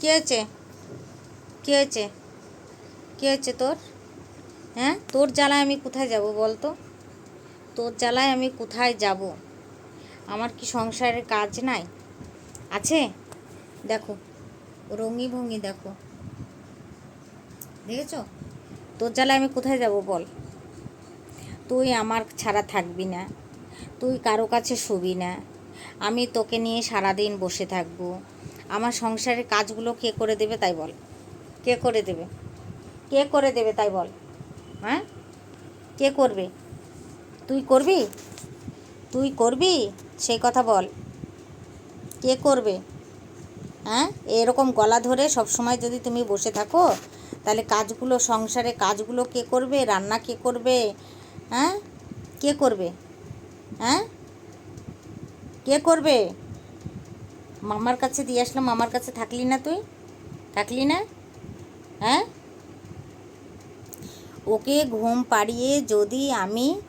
কী হয়েছে? কী হয়েছে? কী হয়েছে তোর? হ্যাঁ? তোর জ্বালায় আমি কোথায় যাব বল তো তোর জ্বালায় আমি কোথায় যাব? আমার কি সংসারের কাজ নাই? আছে? দেখো রঙি ভঙ্গি দেখো। দেখেছ? তোর জ্বালায় আমি কোথায় যাব বল? তুই আমার ছাড়া থাকবি না। তুই কারও কাছে শুবি না। আমি তোকে নিয়ে সারাদিন বসে থাকব। আমার সংসারের কাজগুলো কে করে দেবে তাই বল। কে করে দেবে? কে করে দেবে তাই বল। হ্যাঁ? কে করবে? তুই করবি? তুই করবি? সেই কথা বল। কে করবে? হ্যাঁ? এরকম গলা ধরে সব সময় যদি তুমি বসে থাকো, তাহলে কাজগুলো সংসারে কাজগুলো কে করবে? রান্না কে করবে? হ্যাঁ? কে করবে? হ্যাঁ? কে করবে? মামার কাছে দিয়ে আসলাম, মামার কাছে থাকলি না তুই? থাকলি না? হ্যাঁ? ওকে ঘুম পাড়িয়ে যদি আমি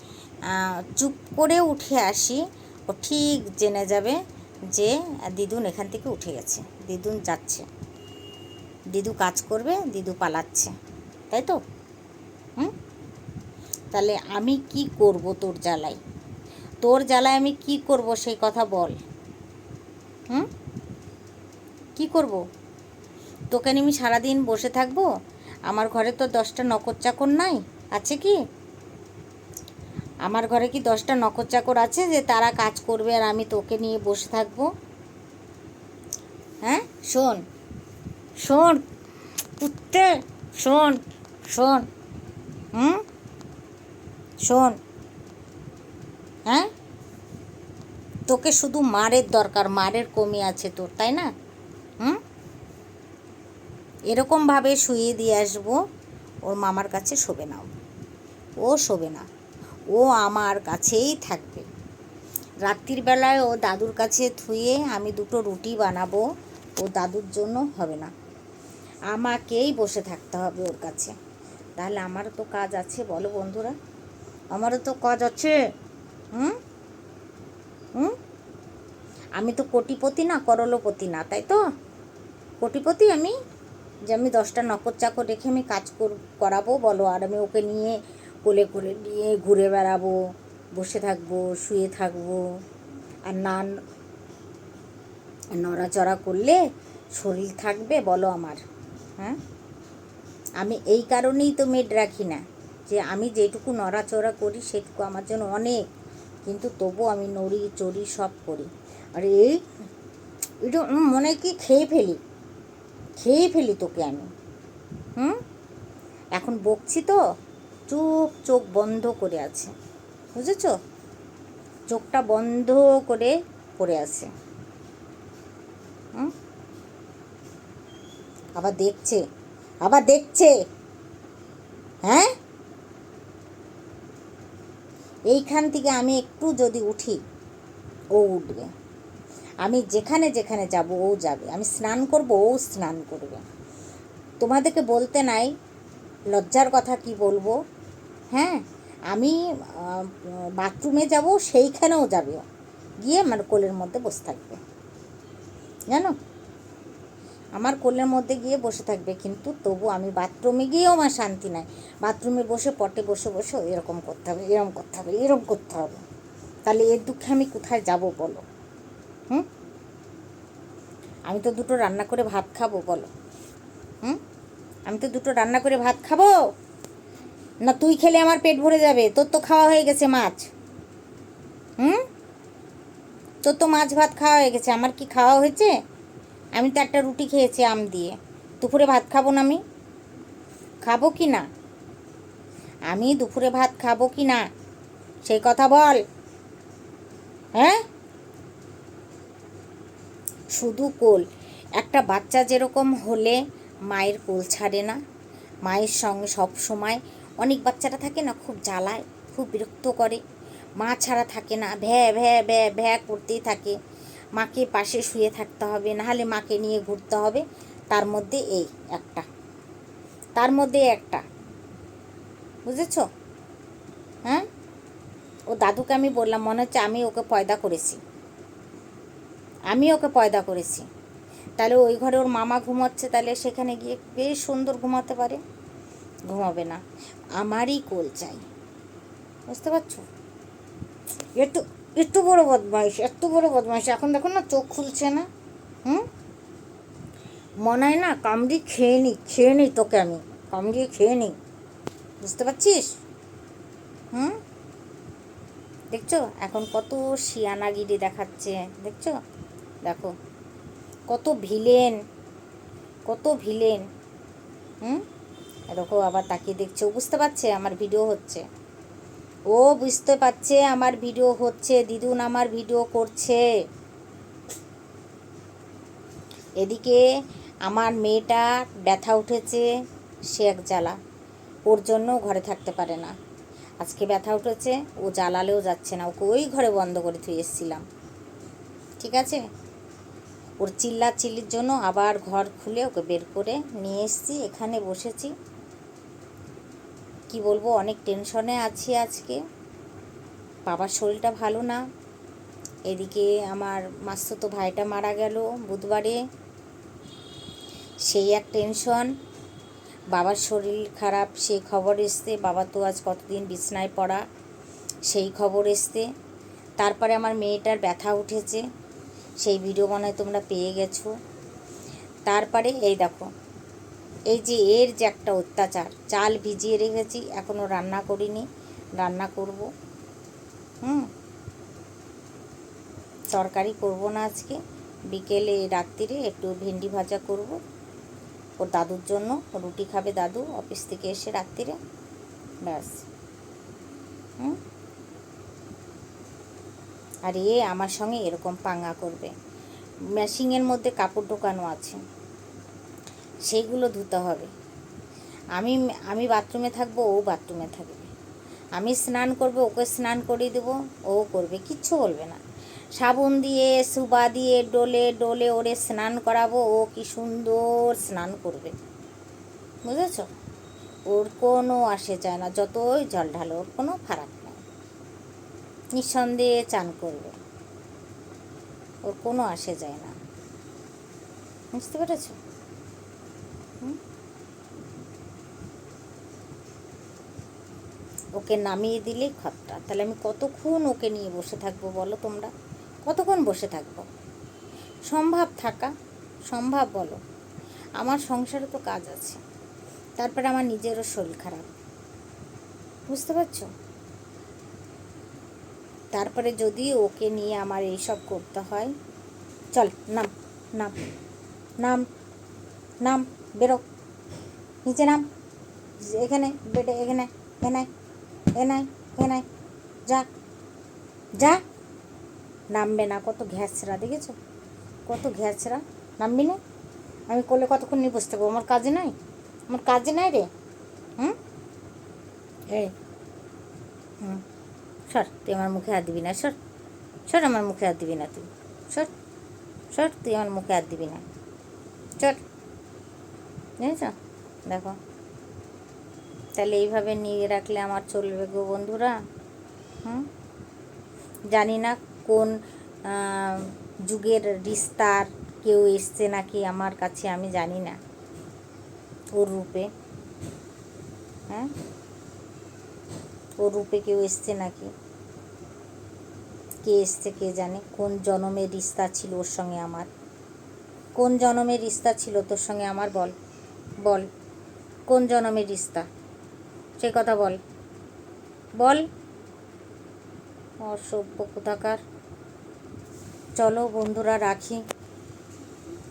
চুপ করে উঠে আসি, ও ঠিক জেনে যাবে যে দিদুন এখান থেকে উঠে গেছে। দিদুন যাচ্ছে। দিদু কাজ করবে, দিদু পালাচ্ছে। তাই তো? হুম? তাহলে আমি কি করব তোর জ্বালায়? তোর জ্বালায় আমি কি করব সেই কথা বল। হুম? কি করব? তোকে আমি সারাদিন বসে থাকব? আমার ঘরে তো দশটা নকর চাকর নাই, আছে কি? আমার ঘরে কি দশটা নকর চাকর আছে যে তারা কাজ করবে আর আমি তোকে নিয়ে বসে থাকব? হ্যাঁ? শোন শোন, কুত্তে, শোন শোন, হুম? শোন হ্যাঁ? তোকে শুধু মারের দরকার, মারের কমি আছে তোর, তাই না? হুম? এরকমভাবে শুয়ে দিয়ে আসব, ওর মামার কাছে শোবে না ও। শোবে না, ও আমার কাছেই থাকবে। রাত্রির বেলায় ও দাদুর কাছে থুয়ে আমি দুটো রুটি বানাবো, ও দাদুর জন্য হবে না। আমাকেই বসে থাকতে হবে ওর কাছে। তাহলে আমারও তো কাজ আছে, বলো বন্ধুরা। আমারও তো কাজ আছে। হুম? হুম? আমি তো কোটিপতি না, করলপতি না, তাই তো? কোটিপতি আমি? যে আমি দশটা নকর চাকর রেখে আমি কাজ কর করাবো, বলো, আর আমি ওকে নিয়ে কোলে কোলে নিয়ে ঘুরে বেড়াবো, বসে থাকব, শুয়ে থাকব। আর না, নড়াচড়া করলে শরীর থাকবে, বলো আমার হ্যাঁ? আমি এই কারণেই তো মেড রাখি না, যে আমি যেটুকু নড়াচড়া করি, সেটুকু আমার জন্য অনেক। কিন্তু তবু আমি নড়ি চড়ি সব করি। আর এই, এটা মনে কি খেয়ে ফেলি। খেয়ে ফেলি তোকে আমি। হুম? এখন বকছি তো। চুপ, চোখ বন্ধ করে আছে। বুঝেছ? চোখটা বন্ধ করে পড়ে আছে। হুম? আবার দেখছে। আবার দেখছে। হ্যাঁ? এইখান থেকে আমি একটু যদি উঠি, ও উঠবে। আমি যেখানে যেখানে যাব, ও যাবে। আমি স্নান করব, ও স্নান করবে। তোমাদেরকে বলতে নাই, লজ্জার কথা কি বলব? হ্যাঁ আমি বাথরুমে যাব, সেইখানেও যাবে। গিয়ে আমার কোলের মধ্যে বসে থাকবে। জানো? আমার কোলের মধ্যে গিয়ে বসে থাকবে, কিন্তু তবু আমি বাথরুমে গিয়েও আমার শান্তি নাই। বাথরুমে বসে, পটে বসে বসে এরকম করতে হবে, এরকম করতে হবে, এরকম করতে হবে। তাহলে এর দুঃখে আমি কোথায় যাব বলো? হুম? আমি তো দুটো রান্না করে ভাত খাব, বলো। হুম? আমি তো দুটো রান্না করে ভাত খাব? না তুই খেলে আমার পেট ভরে যাবে, তোর তো খাওয়া হয়ে গেছে মাছ। হুম? তোর তো মাছ ভাত খাওয়া হয়ে গেছে, আমার কি খাওয়া হয়েছে? আমি তো একটা রুটি খেয়েছি আম দিয়ে। দুপুরে ভাত খাব না আমি? খাব কি না? আমি দুপুরে ভাত খাব কি না? সেই কথা বল। হ্যাঁ? শুধু কোল। একটা বাচ্চা যেরকম হলে মায়ের কোল ছাড়ে না। মায়ের সঙ্গে সব সময় অনেক বাচ্চারা থাকে না, খুব জ্বালায়, খুব বিরক্ত করে। মা ছাড়া থাকে না, ভ্যা ভ্যা ভ্যা ভ্যা করতেই থাকে। মাকে পাশে শুয়ে থাকতে হবে, নাহলে মাকে নিয়ে ঘুরতে হবে। তার মধ্যে এই একটা। তার মধ্যে একটা। বুঝেছ? হ্যাঁ? ও দাদুকে আমি বললাম, মনে হচ্ছে আমি ওকে পয়দা করেছি। আমি ওকে পয়দা করেছি। তাহলে ওই ঘরে ওর মামা ঘুমাচ্ছে, তাহলে সেখানে গিয়ে বেশ সুন্দর ঘুমাতে পারে। ঘুমাবে না। আমারই কোল চাই। বুঝতে পারছ? একটু একটু বড় বদমাইশ, এত বড় বদমাইশ। এখন দেখো না, চোখ খুলছে না। হুম? মনে হয় না কামড়ি খেয়ে নি, খেয়ে নিই তোকে আমি। কামড়িয়ে খেয়ে নিই বুঝতে পারছিস? হুম? দেখছ? এখন কত শিয়ানাগিরি দেখাচ্ছে, দেখছ? দেখো, কত ভিলেন কত ভিলেন। হুম? দেখো, আবার তাকিয়ে দেখছ। বুঝতে পারছে, আমার ভিডিও হচ্ছে। ও বুঝতে পারছে আমার ভিডিও হচ্ছে, দিদুন আমার ভিডিও করছে। এদিকে আমার মেয়েটা ব্যথা উঠেছে, সে এক জ্বালা। ওর জন্য ঘরে থাকতে পারে না। আজকে ব্যথা উঠেছে, ও জ্বালালেও যাচ্ছে না। ওকে ওই ঘরে বন্ধ করে থুয়ে এসেছিলাম। ঠিক আছে? ওর চিল্লা চিল্লির জন্য আবার ঘর খুলে ওকে বের করে নিয়ে এসেছি। এখানে বসেছি। কি বলব, অনেক টেনশনে আছি আজকে। বাবার শরীরটা ভালো না। এদিকে আমার মাস্তুতো ভাইটা মারা গেল বুধবারে। সেই এক টেনশন বাবার শরীর খারাপ সেই খবর এসতে বাবা তো আজ কতদিন বিছনায় পড়া, সেই খবর এসতে তারপরে আমার মেয়েটার ব্যথা উঠেছে। সেই ভিডিও মনে তোমরা পেয়ে গেছো। তারপরে এই দেখো এই যে এর যে একটা অত্যাচার, চাল ভিজিয়ে রেখেছি এখনও রান্না করিনি, রান্না করব। হুম? তরকারি করব না আজকে, বিকেলে, রাত্রিরে একটু ভেন্ডি ভাজা করব। ওর দাদুর জন্য রুটি খাবে দাদু, অফিস থেকে এসে রাত্রিরে, ব্যাস। হুম? আর এ আমার সঙ্গে এরকম পাঙ্গা করবে। মেশিনের মধ্যে কাপড় ঢোকানো আছে। সেইগুলো ধুতে হবে। আমি আমি বাথরুমে থাকব, ও বাথরুমে থাকবে। আমি স্নান করব, ওকে স্নান করিয়ে দেবো, ও করবে, কিচ্ছু বলবে না। সাবুন দিয়ে, সুবা দিয়ে, ডোলে ডোলে ওরে স্নান করাবো, ও কি সুন্দর স্নান করবে। বুঝেছ? ওর কোনো আসে যায় না, যতই জল ঢালো, ওর কোনো ফারাক নেই। নিঃসন্দেহে চান করবে। ওর কোনো আসে যায় না। বুঝতে পেরেছ? ওকে নামিয়ে দিলেই খতটা। তাহলে আমি কতক্ষণ ওকে নিয়ে বসে থাকব বলো তোমরা? কতক্ষণ বসে থাকব? সম্ভব থাকা। সম্ভব বলো। আমার সংসারে তো কাজ আছে। তারপরে আমার নিজেরও শরীর খারাপ। বুঝতে পারছ? তারপরে যদি ওকে নিয়ে আমার এইসব করতে হয়, চল, নাম নাম নাম নাম। বেরো। নিচে নাম। এখানে বেডে এখানে এনাই এনাই এনাই যা যা। নামবে না। কত ঘ্যাচরা, দেখেছ? কত ঘ্যাচরা। নামবি না? আমি করলে কতক্ষণ নিয়ে বসতে পারব আমার কাজে নাই? আমার কাজে নাই রে। হুম? এই। হুম। সর, তুই আমার মুখে হাত দিবি না। সর। সর, আমার মুখে হাত দিবি না তুই। সর। সর, তুই আমার মুখে হাত দিবি না। চট বুঝেছ দেখো। তাহলে এইভাবে নিয়ে রাখলে আমার চলবে গো বন্ধুরা। হুম? জানি না কোন যুগের রিস্তার কেউ এসছে নাকি আমার কাছে, আমি জানি না। ওর রূপে। হ্যাঁ? ওর রূপে কেউ এসছে নাকি? কে এসছে কে জানে? কোন জনমের রিস্তা ছিল ওর সঙ্গে আমার? কোন জনমের রিস্তা ছিল তোর সঙ্গে আমার বল। বল। কোন জনমের রিস্তা? সে কথা বল। বল। অসভ্য কোথাকার। চলো বন্ধুরা রাখি।